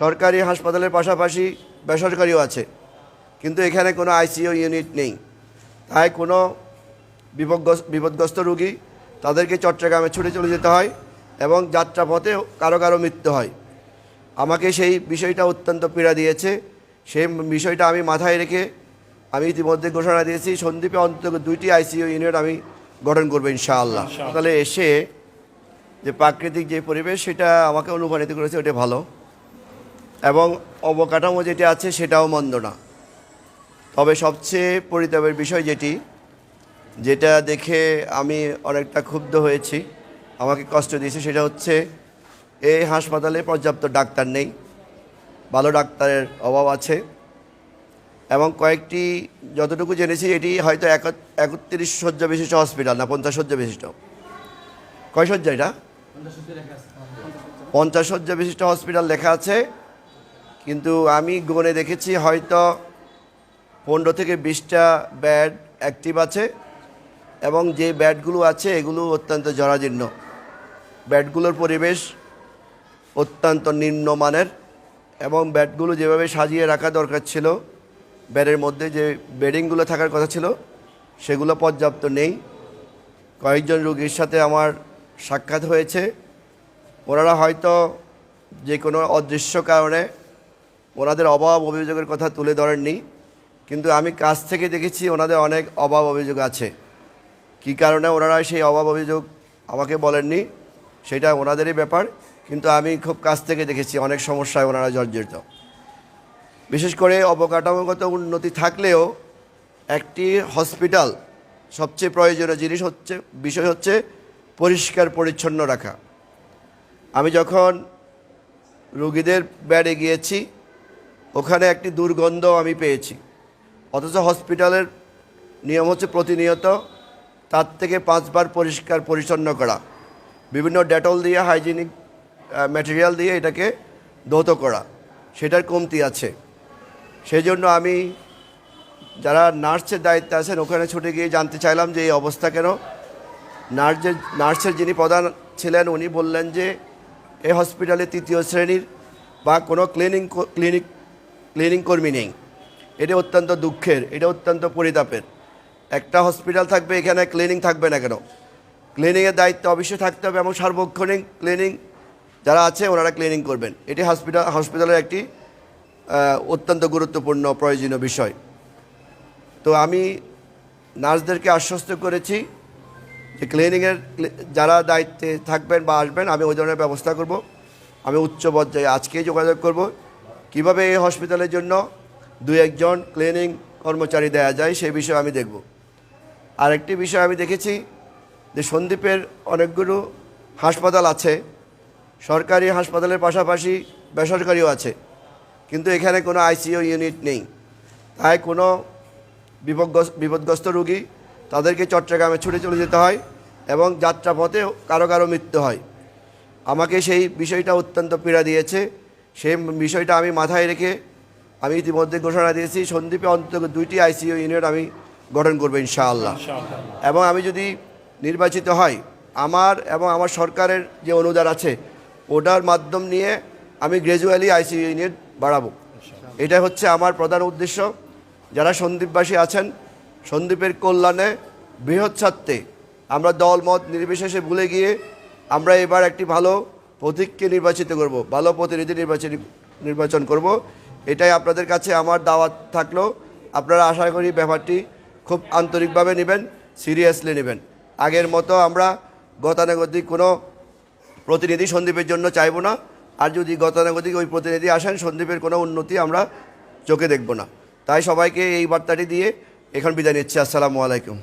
সরকারি হাসপাতালের পাশাপাশি বেসরকারিও আছে। কিন্তু এখানে কোনো আইসিইউ ইউনিট নেই। তাই কোনো বিপদগ্রস্ত বিপদগ্রস্ত রুগী তাদেরকে চট্টগ্রামে ছুটে চলে যেতে হয় এবং যাত্রাপথে কারও কারও মৃত্যু হয়। আমাকে সেই বিষয়টা অত্যন্ত পীড়া দিয়েছে। সেই বিষয়টা আমি মাথায় রেখে আমি ইতিমধ্যে ঘোষণা দিয়েছি সন্দ্বীপে অন্তত দুইটি আইসিইউ ইউনিট আমি গঠন করব ইনশাআল্লাহ। তাহলে এসে যে প্রাকৃতিক যে পরিবেশ সেটা আমাকে অনুপ্রাণিত করেছে ওটা ভালো। এবং অবকাঠামো যেটি আছে সেটাও মন্দ না। তবে সবচেয়ে পরিতাপের বিষয় যেটি, যেটা দেখে আমি অনেকটা ক্ষুব্ধ হয়েছি, আমাকে কষ্ট দিয়েছে সেটা হচ্ছে, এই হাসপাতালে পর্যাপ্ত ডাক্তার নেই, ভালো ডাক্তারের অভাব আছে, এবং কয়েকটি যতটুকু জেনেছি এটি হয়তো এক- একত্রিশ শয্যা বিশিষ্ট হসপিটাল না, পঞ্চাশ শয্যা বিশিষ্ট। কয় শয্যা এটা? পঞ্চাশ শয্যা বিশিষ্ট হসপিটাল লেখা আছে কিন্তু আমি গনে দেখেছি হয়তো পনেরো থেকে বিশটা ব্যাড অ্যাক্টিভ আছে এবং যে ব্যাডগুলো আছে এগুলো অত্যন্ত জরাজীর্ণ। ব্যাডগুলোর পরিবেশ অত্যন্ত নিম্নমানের এবং ব্যাডগুলো যেভাবে সাজিয়ে রাখা দরকার ছিল ব্যাডের মধ্যে যে বেডিংগুলো থাকার কথা ছিল, সেগুলো পর্যাপ্ত নেই। কয়েকজন রোগীর সাথে আমার সাক্ষাৎ হয়েছে। ওনারা হয়তো যে কোনো অদৃশ্য কারণে ওনাদের অভাব অভিযোগের কথা তুলে ধরেননি। কিন্তু আমি কাছ থেকে দেখেছি ওনাদের অনেক অভাব অভিযোগ আছে। কী কারণে ওনারা সেই অভাব অভিযোগ আমাকে বলেননি, সেটা ওনাদেরই ব্যাপার। কিন্তু আমি খুব কাছ থেকে দেখেছি অনেক সমস্যায় ওনারা জর্জরিত। বিশেষ করে অবকাঠামোগত উন্নতি থাকলেও একটি হসপিটাল সবচেয়ে প্রয়োজনীয় জিনিস হচ্ছে, বিষয় হচ্ছে পরিষ্কার পরিচ্ছন্ন রাখা। আমি যখন রুগীদের ব্যাডে গিয়েছি ওখানে একটি দুর্গন্ধ আমি পেয়েছি। অথচ হসপিটালের নিয়ম হচ্ছে প্রতিনিয়ত তার থেকে পাঁচবার পরিষ্কার পরিচ্ছন্ন করা। বিভিন্ন ডেটল দিয়ে, হাইজিনিক ম্যাটেরিয়াল দিয়ে এটাকে ধৌত করা। সেটার কমতি আছে। সেই জন্য আমি যারা নার্সের দায়িত্বে আছেন, ওখানে ছুটে গিয়ে জানতে চাইলাম যে এই অবস্থা কেন। নার্সের নার্সের যিনি প্রধান ছিলেন, উনি বললেন যে এই হসপিটালে তৃতীয় শ্রেণির বা কোনো ক্লিনিং, ক্লিনিক ক্লিনিং কর্মী নেই। এটা অত্যন্ত দুঃখের, এটা অত্যন্ত পরিতাপের। একটা হসপিটাল থাকবে, এখানে ক্লিনিং থাকবে না কেন? ক্লিনিংয়ের দায়িত্ব অবশ্যই থাকতে হবে, এবং সার্বক্ষণিক ক্লিনিং যারা আছে, ওনারা ক্লিনিং করবেন। এটি হসপিটাল হসপিটালের একটি অত্যন্ত গুরুত্বপূর্ণ, প্রয়োজনীয় বিষয়। তো আমি নার্সদেরকে আশ্বস্ত করেছি যে ক্লিনিংয়ের যারা দায়িত্বে থাকবেন বা আসবেন, আমি ওই ধরনের ব্যবস্থা করব। আমি উচ্চ পর্যায়ে আজকেই যোগাযোগ করব। কীভাবে এই হসপিটালের জন্য দু একজন ক্লিনিং কর্মচারী দেওয়া যায় সেই বিষয়ে আমি দেখব। আরেকটি বিষয় আমি দেখেছি যে সন্দ্বীপের অনেকগুলো হাসপাতাল আছে, সরকারি হাসপাতালের পাশাপাশি বেসরকারিও আছে, কিন্তু এখানে কোনো আইসিইউ ইউনিট নেই। তাই কোনো বিপদগ্রস্ত রুগী তাদেরকে চট্টগ্রামে ছুটে চলে যেতে হয় এবং যাত্রাপথে কারও কারও মৃত্যু হয়। আমাকে সেই বিষয়টা অত্যন্ত পীড়া দিয়েছে। সেই বিষয়টা আমি মাথায় রেখে আমি ইতিমধ্যে ঘোষণা দিয়েছি সন্দীপে অন্তত দুইটি আইসিইউ ইউনিট আমি গঠন করব ইনশাআল্লাহ। এবং আমি যদি নির্বাচিত হই আমার এবং আমার সরকারের যে অনুদান আছে ওটার মাধ্যম নিয়ে আমি গ্র্যাজুয়ালি আইসিইউ ইউনিট বাড়াবো। এটা হচ্ছে আমার প্রধান উদ্দেশ্য। যারা সন্দীপবাসী আছেন সন্দীপের কল্যাণে বৃহৎ স্বার্থে আমরা দলমত নির্বিশেষে ভুলে গিয়ে আমরা এবার একটি ভালো প্রতীককে নির্বাচিত করব, ভালো প্রতিনিধি নির্বাচন নির্বাচন করব। এটাই আপনাদের কাছে আমার দাওয়াত থাকল। আপনারা আশা করি ব্যাপারটি খুব আন্তরিকভাবে নেবেন, সিরিয়াসলি নেবেন। আগের মতো আমরা গতানুগতিক কোনো প্রতিনিধি সন্দীপের জন্য চাইব না। আর যদি গতানুগতিক ওই প্রতিনিধি আসেন সন্দীপের কোনো উন্নতি আমরা চোখে দেখব না। তাই সবাইকে এই বার্তাটি দিয়ে এখন বিদায় নিচ্ছি। আসসালামু আলাইকুম।